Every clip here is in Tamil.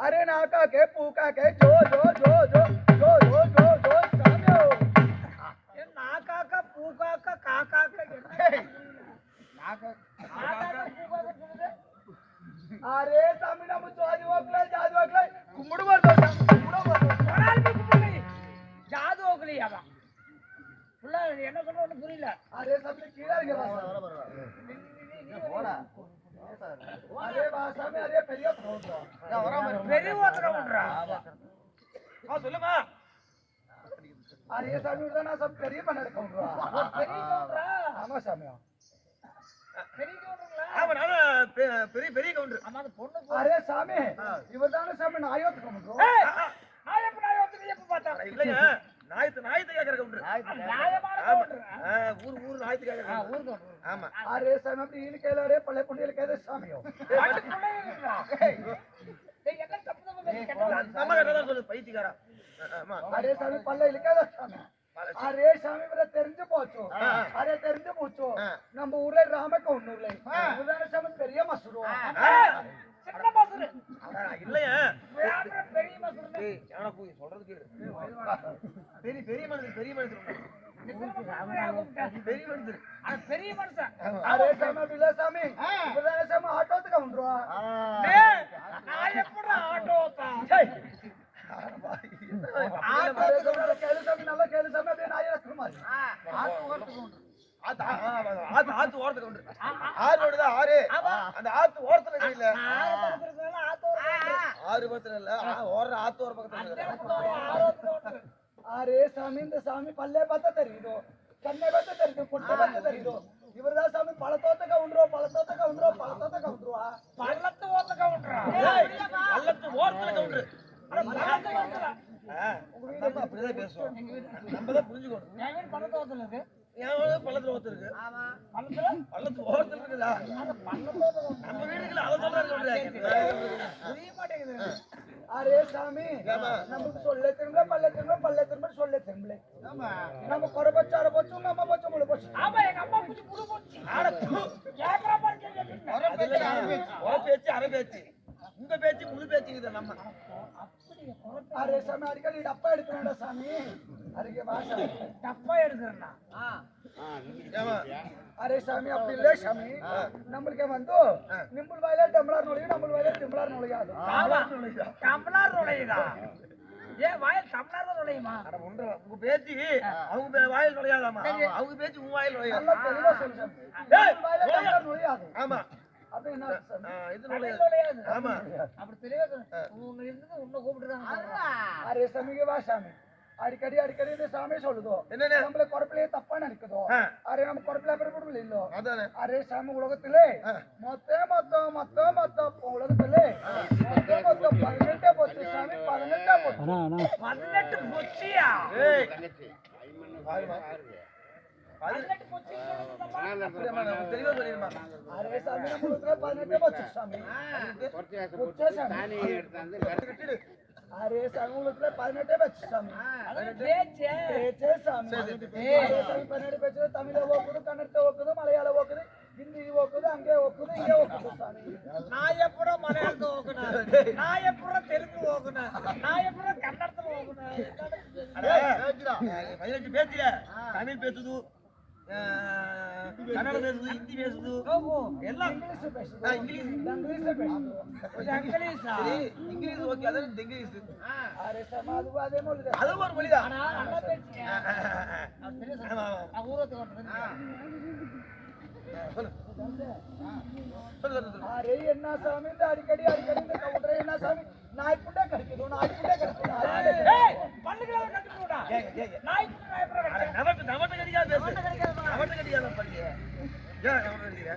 અરે નાકા કે પૂકા કે જો જો જો જો જો જો જો જો સામ્યો. એ નાકા કા પૂકા કા કાકા કે નાકા અરે સામીના મુ જોજ વકલે જાજ વકલે કુમડવર அம்மா சொல்லுமா. அதே சாமி தான் நான் சாமி பெரிய பண்ண எடுக்க ஆமா சாமியா பெரிய பெரிய கவுண்டர். ஆமா அந்த பொண்ணு அரே சாமி. இவர் சாமி நாயோத்து கவுண்டர் நாயப்ப நாயோத்து எப்ப பார்த்தா இல்லைங்க நாயத்து நாயத்து கேக்குற கவுண்டர். ஊர் ஊர் நாயத்து ஆமா. அரே சாமி அப்படி இழுக்கையில அரே பழைய பொண்ணு சாமி. பல்ல இழுக்காத அரே சாமி இவரை நம்ம ஊர்ல ராமக்கு ஒண்ணு இல்லை. உதாரண பெரிய மசூரு. இல்லையா. பெரிய மசூரு சொல்றதுக்கு பெரிய பெரிய மனுஷன் பெரிய மனுஷன் பெரிய மனுஷன். கேளு சாமி அப்படியே நான் இறக்குற ஆத்து ஆத்து ஓரத்துக்கு ஆறு ஓடுதா? ஆறு. அந்த ஆத்து ஓரத்துல இல்ல? ஆறு பக்கத்துல ஓடுற ஆத்து ஓர பக்கத்துல ಅರೆ ಸ್ವಾಮಿ ಇಂದ ಸ್ವಾಮಿ ಪಲ್ಲೆ ಬರ್ತದರಿ ಇದು ಕನ್ನೆ ಬರ್ತದರಿ ಇದು ಪುಟ್ಟ ಬರ್ತದರಿ ಇದು ಇವ್ರದ ಸ್ವಾಮಿ ಪಳತೋತಕ ಉಂಡ್ರು ಪಳತೋತಕ ಉಂಡ್ರು ಪಳತೋತಕ ಉಂಡ್ರು ಪಳ್ಳತ್ತು ಓತಕ ಉಂಡ್ರ ಪಳ್ಳತ್ತು ಓತಕ ಉಂಡ್ರು அப்படிதான் பேசுவோம் நம்ம தான் புரிஞ்சுக்கணும் பணத்தை ஓத்துல என் பள்ளத்துல ஒருத்தருக்கு பள்ளத்துல ஒருத்தர் இருக்குதா நம்ம வீடுகளை அதை சொல்றாரு புரிய மாட்டேங்குது அரே சாமி. நமக்கு சொல்ல திரும்ப பல்ல திரும்ப பல்ல திரும்ப சொல்ல திரும்ப நம்ம குறை பச்சு அரை பச்சு நம்ம பச்சு முழு பச்சு. ஆமா எங்க அம்மா பச்சு புடு போச்சு. கேக்குற பாரு பேச்சு அரை பேச்சு உங்க பேச்சு முழு பேச்சுக்குது நம்ம. அரே சாமி அடிக்கடி டப்பா எடுக்கணும்டா சாமி. அதுக்கு வாசம் டப்பா எடுக்கிறேன்னா அரே சாமி அப்படி ಸ್ವಾಮಿ ನಮ್ಮಳಿಗೆ ಬಂದು ನಿಮ್ಮಲ್ ಬಾಯಿಲೆ ಟಂಬ್ಲಾರ್ ನೋಡಿಗೆ ನಮ್ಮಲ್ ಬಾಯಿಲೆ ಟಂಬ್ಲಾರ್ டம்ளார் ಅದು ಟಂಬ್ಲಾರ್ ನೋಡಿದ ஏன் வாயில் தமிழ்நாடு நுழையுமா? ஒன்று உங்க பேச்சு அவங்க வாயில் நுழையாதாமா அவங்க பேச்சு உங்க வாயில் நுழையாது. ஆமா. அப்படி தெளிவா உன்னை இருந்தது உன்னை கூப்பிட்டுறாங்க அரே சமிகவா சாமி. அடிக்கடி அடிக்கடி இந்த சாமி சொல்லுதோ? என்ன நம்மள குறப்பிலே தப்பா நினைக்குதோ? அரே நம்ம குறப்பில பிறப்பில் இல்லோ அதானே. அரே சாமி உலகத்திலே மொத்த மொத்த மொத்த மொத்த உலகத்திலே பதினெட்டே போச்சு சாமி பதினெட்டா போச்சு. பதினெட்டு போச்சியா? பதினெட்டு போச்சு. சாமி அரே स्वामी பதினெட்டே पन्नाटे पेच स्वामी पेचे स्वामी अरे स्वामी ஓக்குது पेचे ஓக்குது ओकुदु कन्नडते ஹிந்தி ஓக்குது அங்கே ஓக்குது இங்கே ஓக்குது சாமி. நான் எப்படா மலையாளத்தை ஓக்குனா நான் எப்படா தெலுங்கு ஓக்குனா நான் எப்படா கன்னடத்துல ஓக்குனேன் பேசுறேன் தமிழ் பேசுது ಕನ್ನಡ ಬೇಸುದು ಹಿಂದಿ ಬೇಸುದು ಎಲ್ಲ இங்கிலீஷ் ಇಂಗ್ಲೀಷ் இங்கிலீஷ். ஓகே அது இங்கிலீஷ். அது ஒரு மொழிதான். அரே என்ன சாமி இந்த அடிக்கடி அடிக்கடி இந்த என்ன சாமி. நாய் புண்டா கடிக்குது? நாய் புண்டா கடிக்குது ஏய் பண்ணுகள முடியாத பண்ணி ஏன் எவ்வளோ இல்லையா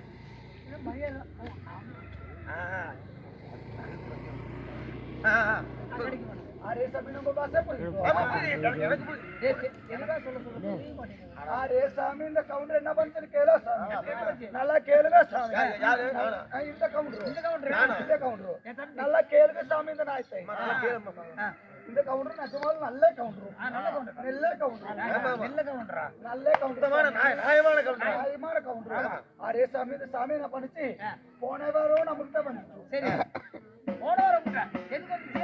என்ன பண்ணுறது கேளா சாமி. நல்லா கேளுங்க சாமி. இந்த கவுண்டர் இந்த கவுண்டர் நல்லா கேளுங்க சாமி இந்த நாய் இந்த கவுண்டர் நிஜமாலும் நல்ல கவுண்டரு நல்ல கவுண்டர் நல்ல கவுண்டர். நெல்ல கவுண்டரா நியாயமான கவுண்டர். நியாயமான கவுண்டர் அரே சாமி இந்த சாமி என்ன பண்ணுச்சு. போன வாரம் நம்மகிட்ட வந்துச்சு சரி. போன வாரம் எதுக்கு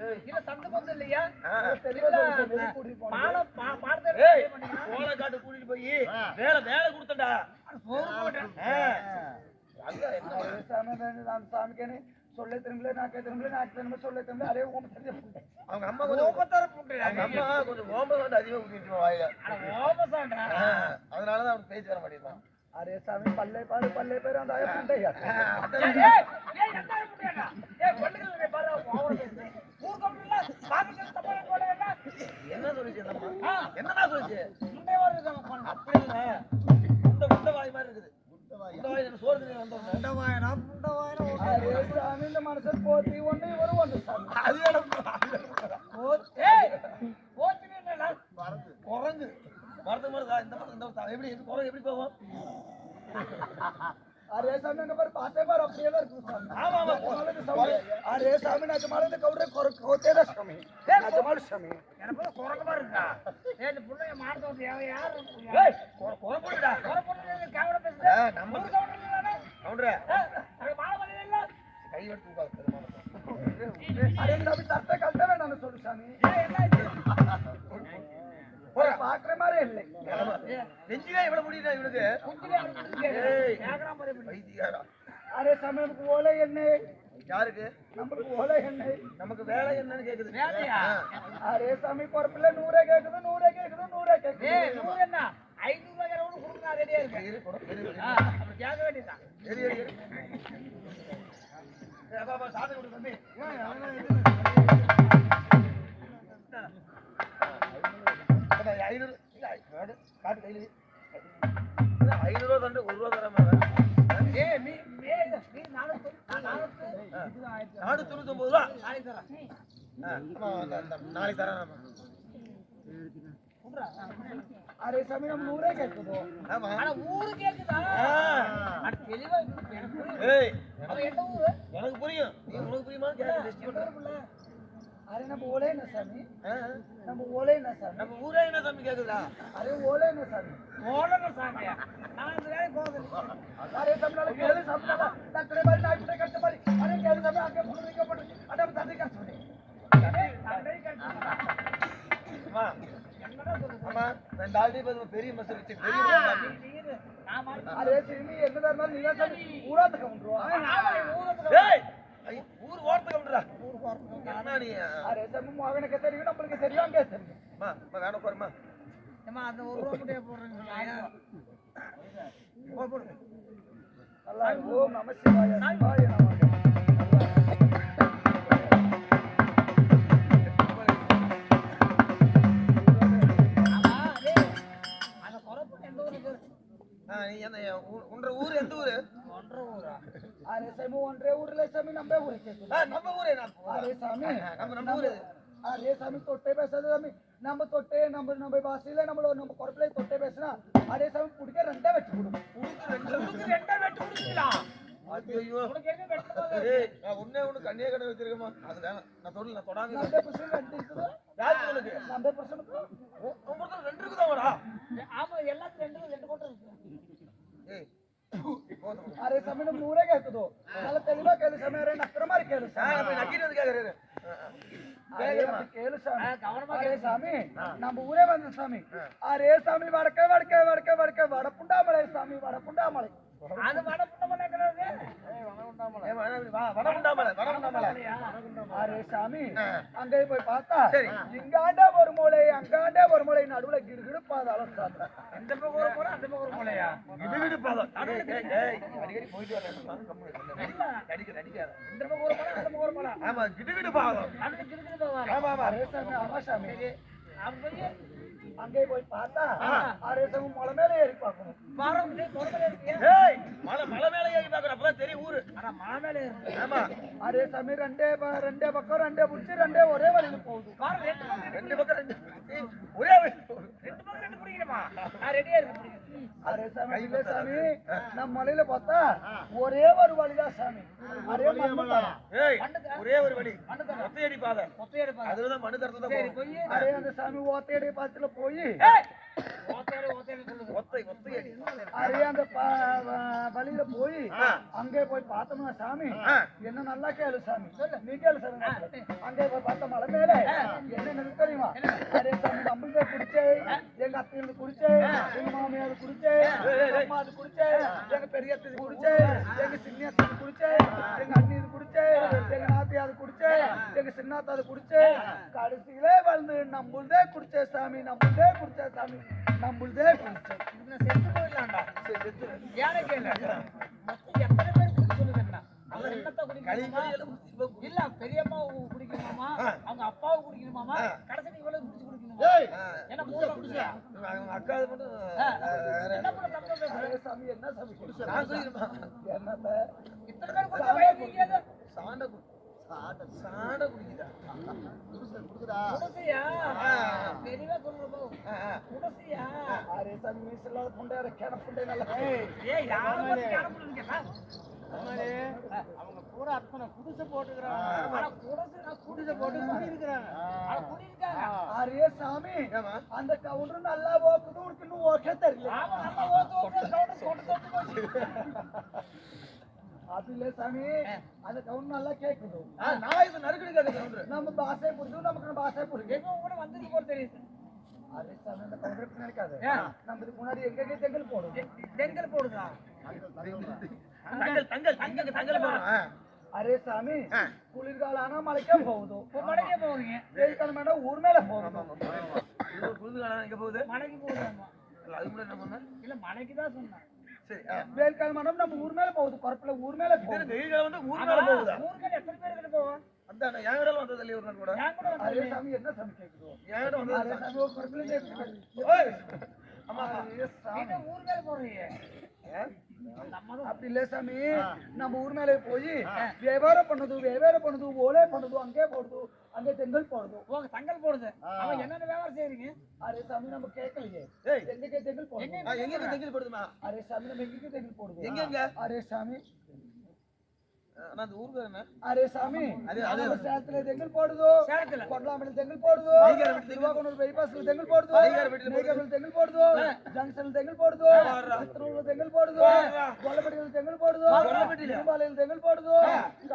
நான் இல்ல சந்தை பந்து இல்லையா? சோள காட்டு கூட்டிட்டு போய் வேலை வேலை கொடுத்தேன்டா. சோறு போட்டேன். ஆ. அங்க என்ன? அரே சாமி நான் அந்த சாமிக்கேனே சொல்ல திரும்பல நாக்கே திரும்பல நாக்கு திரும்ப சொல்ல அரே உங்க தெரிஞ்சு அவங்க அம்மா கொஞ்சம் ஓமத்தார போட்டுடா. அவங்க அம்மா கொஞ்சம் ஓம்பல் வந்து அதிகமா ஊத்திட்டு வாயில. ஓமசாண்டா. ஆ, அதனாலதான் அவனுக்கு பேச்சு வர மாட்டேங்கிறான் அரே சாமி பல்லே பாரு பல்லே பேரு அந்த ஆய புண்டையா ஏய், ஏய், ஏய், என்ன போட்டுடா? ஏய், பொண்ணுங்களை பாரு, ஓவரா பேசுது. ஊர் கம்பெனில பாக்கெட்ல தப்பா போட வேண்டாம். என்ன சொல்லிச்சு அந்த அம்மா ஆ, என்னடா சொல்லிச்சு? நம்ம பொண்ணு. அப்படி இல்ல. குண்ட குண்ட வாய் மாதிரி இருக்குது. வாய் இந்த மனுஷன் போத்தி இவரு ஒண்ணு சாமி. அது? குரங்கு. இந்த மரத்து இந்த மரத்து எப்படி குரங்கு எப்படி போகும்? அரே சாமி அங்க பாரு பாத்தே பாரு அப்படியே தான் இருக்கு சாமி. ஆமா ஆமா. சாமி. அரே சாமி நிஜமாலுமே கவுரே கொர கோத்தேடா சாமி. நிஜமாலு சாமி. பாக்குற மாதிரி இல்லை நெஞ்சிலே இவ்வளவு முடியுதா இவனுக்கு இருக்கு. அரே சாமி நமக்கு ஓலை எண்ணெய் யாருக்கு நம்மளுக்கு ஓலை எண்ணெய் நமக்கு வேலை என்னன்னு கேக்குது வேலையா? அரே சாமி குறப்பில்ல நூறே கேக்குது நூறே கேக்குது நூறே கேக்குது நூறு என்ன? ஐநூறு ரூபாய் கூட கொடுங்க, நான் ரெடியா இருக்கேன். இரு, கொடு, இரு, இரு. ஆ, அப்படி கேட்க. ஏய், அப்பா, அப்பா, சாதம் கொடு தம்பி. அப்பா, ஐநூறு இல்ல, காட்டு, கையில வை. இல்ல, ஐநூறு ரூபா தண்டு ஒரு ரூபா தராம ஏய், நீ ஏய், இது, நீ நானூத்து, நான் நானூத்து. நாடு தொண்ணூத்தொன்பது ரூபா நாளைக்கு தரேன். நாளைக்கு தரேன். அரே சாமி நம்ம நூறே கேக்குதோ ஆமா ஆனா ஊரு கேக்குதா? அட, தெளிவா. ஏய் ஊரு? எனக்கு புரியும் நீ உனக்கு புரியுமா கேட்க டெஸ்ட் பண்றேன் அரே நம்ம ஓலை என்ன சாமி? நம்ம ஓலை என்ன சாமி? நம்ம ஊரே என்ன தம்பி கேக்குதா? அரே ஓலை என்ன சாமி? ஓடணும் சாமியா. நான் இந்த வேலைக்கு போகுது. அரே சாமி கேளு சாமி கட்ட மாதிரி. கேளு சாமி அங்கே வைக்கப்பட்டு அடம் பெரிய பெரிய சிறுமி நீ சாமி ஊராத்துக்கு வந்துருவா ஊருக்கு ஏய் ஐ, ஊர் ஓரத்துக்கு வந்துடா என்ன நீ அரே சாமி மகனுக்கு தெரியும் நம்மளுக்கு தெரியும் அங்கே தெரியும் அம்மா வேணும் அந்த ஒரு ரூபா முட்டையை போடுறேன்னு சொன்னாங்க. போடு, போடு. நல்லா ஓம் நம சிவாய சிவாய நமக ஆமா, டேய், அந்த குறப்பு எந்த ஊருக்கு? ஆ, நீ என்ன ஊ- உன்ற ஊர் எந்த ஊரு ஒன்றரை ஊரா? அரே சாமி ஒன்றே ஊர்ல சாமி நம்ம ஊருக்கு நம்ம அரே சாமி நம்ம நம்ம ஊரு. அரே சாமி தொட்டே பேசாத சாமி. நம்ம தொட்டே நம்ம நம்ம பாஷையில நம்மள நம்ம குறப்பிலே தொட்டே பேசினா அரே சாமி பிடிக்க ரெண்டே வச்சு கொடுக்கும் உனக்கு ரெண்டா வெட்டு கொடுத்தீங்களா? ஐயோ வெட்டு நான் ஒண்ணே கண்ணியே கடை வச்சிருக்கேமா அது வேணாம் நான் தொடல நான் தொடாங்க பர்சன்ட் ரெண்டு இருக்குது. பர்சன்ட் உங்களுக்கு ரெண்டு இருக்குதாடா ஆமா, எல்லாத்துக்கும் ரெண்டு ரெண்டு கோட்டை இருக்கு. ஏய் அரே சாமி நம்ம ஊரே கேக்குதோ நல்ல தெளிவா கேளு சாமி அரே நக்கிற மாதிரி கேளு நான் போய் நக்கிட்டு நம்ம ஊரே வந்த சாமி அரே சாமி. அங்கே போய் பார்த்தா. இங்காண்டே ஒரு அங்காண்டே ஒரு நடுவுல கிடுகிடு பாதாளம் சாமி இந்த பக்கம் ஒரு மூலை, அந்த பக்கம் பாதம் அடிக்கடி போயிட்டு வரேன். இந்த பக்கம் ஒரு பக்கம். ஆமா பாதம்? ஆமா ஆமா. அரே சாமி ஆமா அங்கே போய் பார்த்தா அரே சாமி மலை மேல ஏறி பார்க்கணும். மலை மலை மேல ஏறி பார்க்கணும். அப்பதான் தெரியும் ஊரு. ஆனா மலை மேல இருக்கு ஆமா. அரே சாமி ரெண்டே ப- ரெண்டே பக்கம் ரெண்டே புடிச்சு ரெண்டே ஒரே வழியில போகுது. ரெண்டு பக்கம் ரெண்டு ஒரே. ரெண்டு பக்கம் ரெண்டு பிடிக்கணுமா? நான் ரெடியா சாமி இல்ல சாமி. நம்ம மலையில பார்த்தா ஒரே ஒரு வழிதான் சாமி. ஏய் ஒரே ஒரு வழி. ஒத்தையடி பாதை. ஒத்தையடி பாதை. அதுலதான் தரத்துல. போய் அந்த சாமி ஓத்தையடி பாத்துல போய் ஒத்தையடி வழியில போய். அங்கே போய் பார்த்தோம்னா சாமி. என்ன நல்லா கேளு சாமி. நீ கேளு சாமி அங்கே போய் பார்த்த மலை மேல என்ன தெரியுமா? அரே சாமி நம்மளுக்கு குடிச்சே எங்க அத்தையில குடிச்சே எங்க மாமியார் குடிச்சே எங்க அம்மா அது குடிச்சே எங்க பெரிய அத்தை குடிச்சே எங்க சின்ன அத்தை குடிச்சே எங்க அண்ணி இது குடிச்சே எங்க நாத்தி அது குடிச்சே எங்க சின்னாத்தா அது குடிச்சே கடைசியிலே வந்து நம்மளுதே குடிச்சே சாமி. நம்மளுதே குடிச்சே சாமி. நம்மளுதே குடிச்சே நான் செத்து போயிடலாம்டா. ஏன்னு கேளு மொத்தம் எத்தனை பேர் இல்ல பெரியம்மா குடிக்கணுமாமா அவங்க அப்பாவும் குடிக்கணுமாமா கடைசி இவ்வளவு குடிச்சு குடிக்கணுமா? என்ன மூணு குடிச்சா? அக்கா மட்டும் என்ன பண்ண தப்பு சாமி என்ன சாமி? குடிச்சே என்னத்த? இத்தனை பேர் குடிச்சா. சாண்ட குடி சாண்ட குடிக்குதா? குடிசையா? தெளிவா சொல்லுப்போ. குடிசையா? அரே சாமி மீசலாத புண்டையார கேன புண்டை நல்லா ஏய், யாரை பத்தி அனுப்புறீங்க கேட்டா? பூரா அத்தனை புதுசு போட்டுக்கிறாங்க. குடிசை- குடிசை போட்டு. ஆனா குடியிருக்காங்க. அரே சாமி அந்த கவுண்டர் நல்லா ஓக்குது உனக்கு இன்னும் ஓகே தெரியல. அது இல்ல சாமி அந்த கவுண்டர் நல்லா கேக்குது. நான் இது நறுக்கடி கேட்க நம்ம பாஷை புரியுது நமக்கு பாஷை புரியுது எங்க கூட வந்திருக்கு போல தெரியுது. அரே சாமி அந்த கவுண்டர் நினைக்காது? நம்ம இதுக்கு முன்னாடி எங்க தெங்கல் போடும் செங்கல் போடுதா? தங்கல் தங்கல். தங்கல் தங்கல் போறோம் அரே சாமி ஆ. குளிர்காலம் ஆனா மலைக்கே போகுது? மலைக்கே போறீங்க. வெயில் காலம் வேண்டாம் ஊர் மேல போகுது? புரிது காலம் எங்க போகுது? மலைக்கு போகுதாமா? இல்ல, அது கூட என்ன பண்ண? இல்ல மலைக்கு தான் சொன்னேன். வெயில் காலம் வேண்டாம் நம்ம ஊர் மேல போகுது பரப்புல ஊர் மேல போகுது. வெயில் காலம் வந்து ஊர் மேல போகுதா? ஊருக்கு எத்தனை பேர் கிட்ட போவோம் அதான் என் வீடால வந்தது இல்லையா ஒரு கூட. என் கூட அரே சாமி என்ன சாமி கேக்குது? என் வீட வந்தது அரே சாமி ஒரு பரப்புல கேக்குது. நீங்க ஊர் மேல போறீங்க. அப்படி இல்ல சாமி. நம்ம ஊர் மேலே போய் வியாபாரம் பண்ணுது வியாபாரம் பண்ணுது ஓலே பண்ணுது அங்கே போடுது அங்கே தெங்கல் போடுது. உங்க தங்கல் போடுது. அவன் என்னென்ன வியாபாரம் செய்றீங்க? அரே சாமி நம்ம கேட்கலையே. எங்க தெங்கல் போடுது? எங்க தெங்கில் படுதுமா? அரே சாமி நம்ம எங்க தெங்கல் போடுது? எங்க எங்க அரே சாமி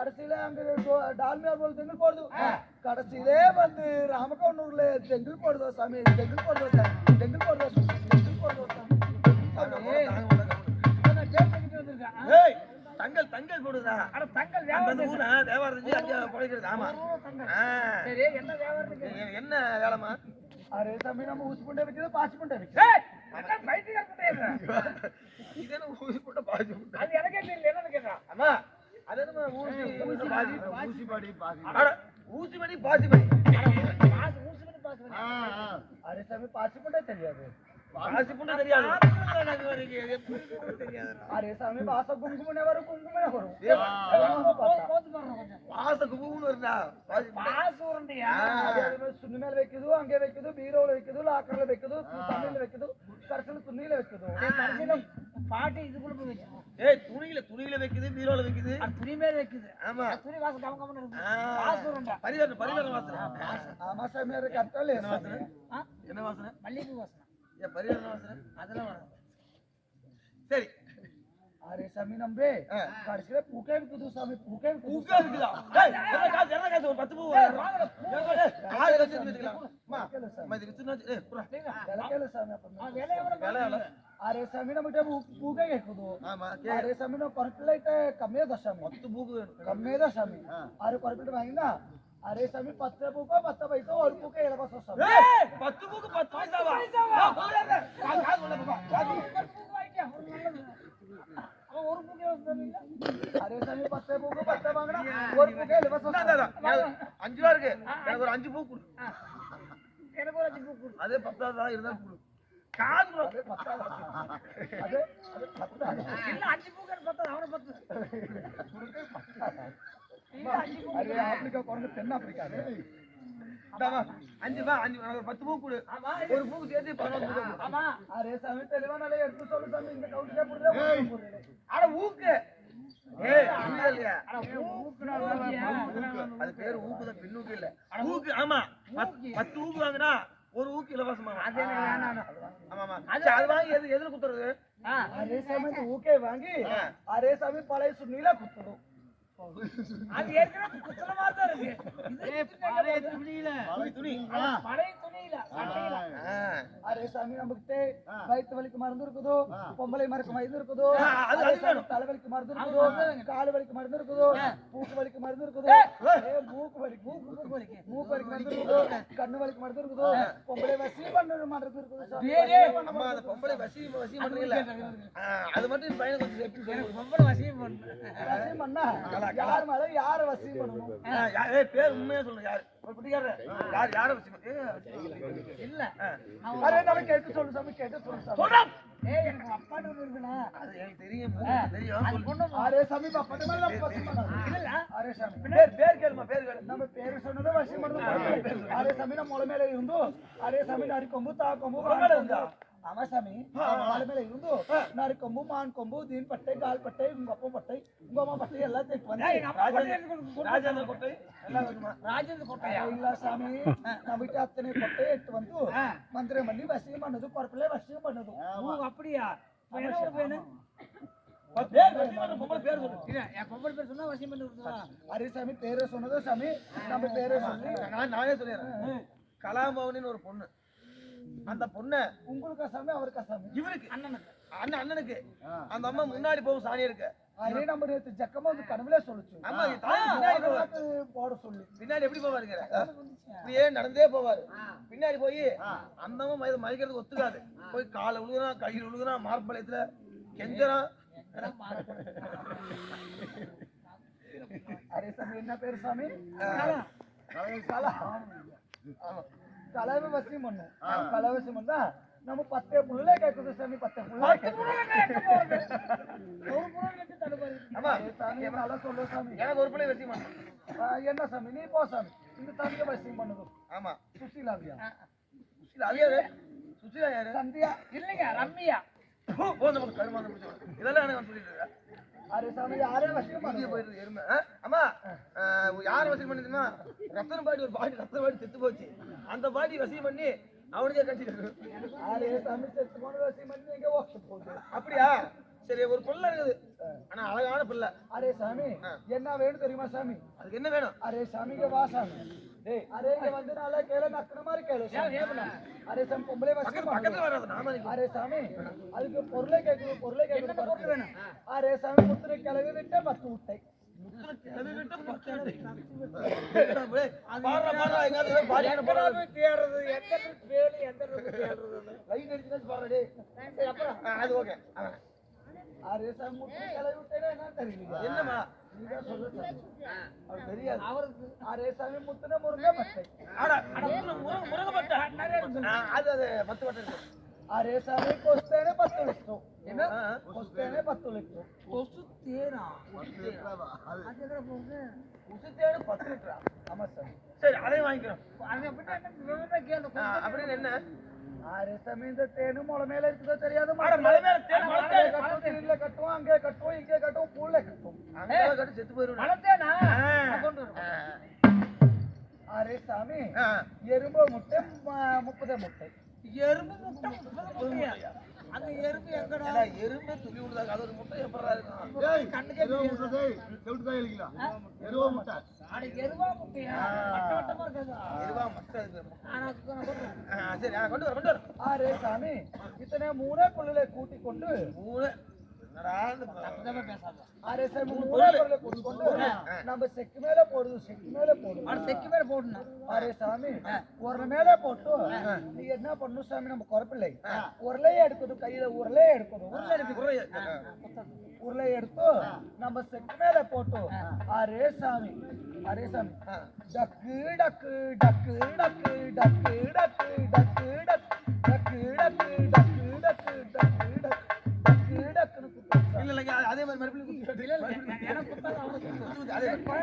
கடைசியில போல் போடுது? வந்து ராமகவுண்டூர்ல தெங்கல் போடுதோ சாமி? தெங்கல் போடுதோ சாமி பழைக்கிறது ஆமா. தங்கல் ஆ. சரி என்ன வேலைமா அரே சாமி நம்ம ஊசி புண்டை வைக்கிறது பாசி புண்டை? இது என்ன ஊசி போட்ட பாசி போட்ட அது எனக்கே தெரியல என்னன்னு கேட்டா அம்மா அது என்னமா ஊசி? ஊசி பாசி ஊசி படி பாசி அட, ஊசி மணி பாசி மணி பாசு ஊசி பண்ணி பாசு பண்ணி. அரே சாமி பாசி புண்டை தெரியாது. பாசி தெரியாது. அரே சாமி பாச குங்குமனே வரும். குங்குமனே வரும் ஏய், போது போது பாருங்க கொஞ்சம் பாச குபுன்னு வருதா பாசி உருண்டையா அதே மாதிரி சுண்ணி மேல வைக்குது அங்கே வைக்குது பீரோல வைக்குது லாக்கர்ல வைக்குது தண்ணியில வைக்குது கடைசியில துணியில வைக்குது? கடைசியில பாட்டி இதுக்குள்ள வச்சு ஏய் துணியில துணியில வைக்குது பீரோல வைக்குது. துணி மேல வைக்குது. ஆமா. துணி வாசம் கம கமன்னு இருக்கு. பாசு உருண்டை பரிவாரம் பரிவாரம் வாசனை ஆமா என்ன வாசனை? என்ன வாசனை மல்லிகைப்பூ வாசனை ஏன் பரிவாரம் வாசனை அதெல்லாம் வரும் சரி. अरे சாமி நம்பே கடைசியில பூக்கே இருக்குது சாமி பூக்கே இருக்குது பூக்கே இருக்குதா டேய் என்ன காசு என்ன காசு ஒரு 10 பூ வாங்கடா காசு வச்சு வெச்சுக்கலாம் அம்மா அம்மா இதுக்கு சின்ன ஏய் புரா கேல சாமி அப்பா வேலை எவ்வளவு வேலை ಅರೆ ಸಮೀನ ಬಿಟ್ಟೆ ಬೂಗ ಹೇಕುದು ಅರೆ ಸಮೀನ ಕೊರಪಿಲ್ಲ ಐತೆ ಕಮ್ಮಿ ಅದ ಸ್ವಾಮಿ ಮತ್ತು ಬೂಗ ಕಮ್ಮಿ ಅದ ಸ್ವಾಮಿ ಅರೆ ಕೊರಪಿಟ್ಟು ಬಾಯಿಂದ ಅರೆ ಸ್ವಾಮಿ ಪತ್ತ ಬೂಕ ಪತ್ತ ಪೈಸ ಒಂದು ಬೂಕ ಹೇಳ್ಬಸ ಸ್ವಾಮಿ ಪತ್ತು ಬೂಕ ಪತ್ತು ಪೈಸ அஞ்சு ரூபா இருக்கு. எனக்கு ஒரு அஞ்சு பூ கொடு. எனக்கு ஒரு அஞ்சு பூ கொடு. அதே பத்தாதா இருந்தா கொடு. காது அஞ்சு பூ பத்தாது அவனை பத்து. அஞ்சு பூ அது அஞ்சு வா அஞ்சு பத்து பூ கொடு. ஆமா ஒரு பூக்கு சேர்த்து பதினொன்று பூ கொடு. ஆமா அரே சாமி எடுத்து சொல்லு சாமி. இந்த கவுண்டிலே போடுறேன் அட ஊக்கு? அது பேரு ஊக்கு தான் பின்னூக்கு இல்ல. ஊக்கு. ஆமா. பத்து- ஊக்கு வாங்குனா ஒரு ஊக்கு இலவசமா அது அது வாங்கி. எது எதுல குத்துறது? அரே சாமி ஊக்கே வாங்கி அரே சாமி பழைய சுண்ணில குத்துடும். அது ஏற்கனவே குத்துற மாதிரி தான் இருக்கு. இது பழைய துணியில. துணி. துணி பழைய துணியில சட்டையில ஆ. அரே சாமி நம்மகிட்ட வயிற்று வலிக்கு மருந்து இருக்குதோ பொம்பளை மரக்கு மருந்து இருக்குதோ. தலை வலிக்கு மருந்து இருக்குதோ கால் வலிக்கு மருந்து இருக்குதோ மூக்கு வலிக்கு மருந்து இருக்குதோ மூக்கு வலி மூக்கு மூக்கு வலிக்கு மூக்கு வலிக்கு மருந்து இருக்குதோ கண்ணு வலிக்கு மருந்து இருக்குதோ பொம்பளை வசி பண்ண மருந்து இருக்குதோ அந்த பொம்பளை வசி வசி பண்றீங்கல்ல ஆ, அது மட்டும் பையனுக்கு கொஞ்சம் ரொம்ப வசியம் பண்ணு வசி பண்ணா யார் மேல யார வசியம் பண்ணுவோம் பேர் உண்மையா சொல்லுங்க யாரு? ஒரு யார வசியம் அரே நம்ம கேட்டு சொல்லு சாமி கேட்டு சொல்லு சொல்றோம் ஏய் எனக்கு அது எனக்கு தெரியும் தெரியும் சாமி அப்பா நம்பர் அரே சாமி. பேர் பேர் பேர் கேளு. நம்ம பேர் சொன்னது வசியம் பண்ணுவோம் அரே சாமி நம்ம மூல மேல இருந்தோம் அரே சாமி அடி கொம்பு தா ஆமா சாமி நாலு மேல இருந்து நறுக்கொம்பு மான் கொம்பு தீன் பட்டை கால் பட்டை உங்க அப்பா பட்டை உங்க அம்மா பட்டை எல்லாத்தையும் தேட்டு ராஜேந்திர சாமி. நம்ம அத்தனை கொட்டை எட்டு வந்து மந்திரம் பண்ணி வசியம் பண்ணது பொறுப்புல வசியம் பண்ணது அப்படியா? என்ன வேணும் சாமி பேரை சொன்னதோ சாமி நம்ம பேரை சொல்லி. நானே சொல்லிடுறேன். கலாபவனின்னு ஒரு பொண்ணு. அந்த பொண்ணு உங்களுக்கு அசாமி அவருக்கு அசாமி இவருக்கு. அண்ணனுக்கு. அண்ணன் அண்ணனுக்கு. அந்த அம்மா முன்னாடி போகும் சாணி இருக்கு. அதே நம்ம நேற்று ஜக்கமா வந்து கனவுல சொல்லுச்சு. ஆமா போட சொல்லு. பின்னாடி எப்படி போவாருங்க அப்படியே நடந்தே போவாரு. பின்னாடி போய் அந்த அம்மா மதிக்கிறதுக்கு ஒத்துக்காது. போய் காலை உழுகுறான் கையில் உழுகுறான் மார்பலயத்துல கெஞ்சறான் என்ன பேரு சாமி? தடுப்பாரு ஆமா. சாமி நல்லா சொல்லு சாமி. எனக்கு ஒரு பிள்ளை வசியம் பண்ணு. ஆ, என்ன சாமி? நீ போ சாமி. இந்த சாமியை வசியம் பண்ணுது. ஆமா. சுசீலாவியா சுசிலா அது யாரு? சுசிலா யாரு? சந்தியா. இல்லைங்க பிடிச்சவன். இதெல்லாம் எனக்கு சொல்லிட்டு அம்மா யார் ரத்தன பாடி ஒரு பாடி ரத்தன பாடி செத்து போச்சு. அந்த பாடி வசியம் பண்ணி அவனுக்கே கட்டிட்டு அப்படியா? சரி ஒரு பிள்ளை இருக்குது. ஆனா அழகான பிள்ளை. அரே சாமி என்ன வேணும் தெரியுமா சாமி? அதுக்கு என்ன வேணும்? அரே சாமிக்கு வா சாமி. அரே இங்க வந்து நல்லா கேளு நக்கன மாதிரி கேளு சாமி. அரே சாமி பொம்பளை வசியம் பக்கத்துல வராது நாம. அரே சாமி அதுக்கு பொருளை கேட்குது பொருளை கேட்குது பொருள் வேணும்? அரே சாமி முத்திரை கிளவி விட்ட பத்து முட்டை. அது ஓகே. ஆ. அரே சாமி முத்திரை கிளவி விட்டேன்னா என்ன தெரியல என்னம்மா? நீதான் சொல்லு சாமி அவருக்கு தெரியாது. அவருக்கு அரே சாமி முத்தின முருங்கை பட்டை. முருங்க ஆ, அது அது பத்து. கொஸ்தேனே பத்து லிட்டரும் கொசு தேனா அது. எதுல போகுது? உசுத்தேடு பத்து லிட்டரா? ஆமா சாமி சரி அதையும் வாங்கிக்கிறோம். அதை விட்டு என்ன விவரமா கேளு. ஆ, அப்படின்னு என்ன? அரே சாமி இந்த தேனு முளை மேல இருக்குதோ தெரியாது. மலை மேல தேன் மலை கட்டும் அங்கே கட்டும் இங்கே கட்டும் பூல கட்டும். அங்கே கட்டி செத்து. கொண்டு அரே சாமி. எறும்பு முட்டை முப்பது முட்டை. எறும்பு முட்டை முப்பது முட்டையா? அந்த எறும்பு எங்கடா? எறும்பே துளி விடுதாங்க அது ஒரு முட்டை எப்படா இருக்கும் கண்ணுக்கே அட எருவா முட்டையா? வட்ட வட்டமா இருக்காதா? எருவா மட்டை இருக்கு ஆனா அதுக்கு நான் சொல்றேன். ஆ, சரி ஆ, கொண்டு வர கொண்டு வர. அரே சாமி. இத்தனை மூணே புள்ளில கூட்டி கொண்டு மூணு நம்ம செக்கு மேல போடுது செக்கு மேல போடுது செக்கு மேல போடணும் அரே சாமி ஒரு மேல போட்டு நீ என்ன பண்ணும் சாமி நம்ம குறப்பில்லை உருளையே எடுக்குது கையில உருளையே எடுக்குது உருளை எடுக்குது உருளை எடுத்து நம்ம செக்கு மேல போட்டு அரே சாமி அரே சாமி டக்கு டக்கு டக்கு டக்கு டக்கு டக்கு டக்கு டக்கு அதே மாதிரி மறுபடியும்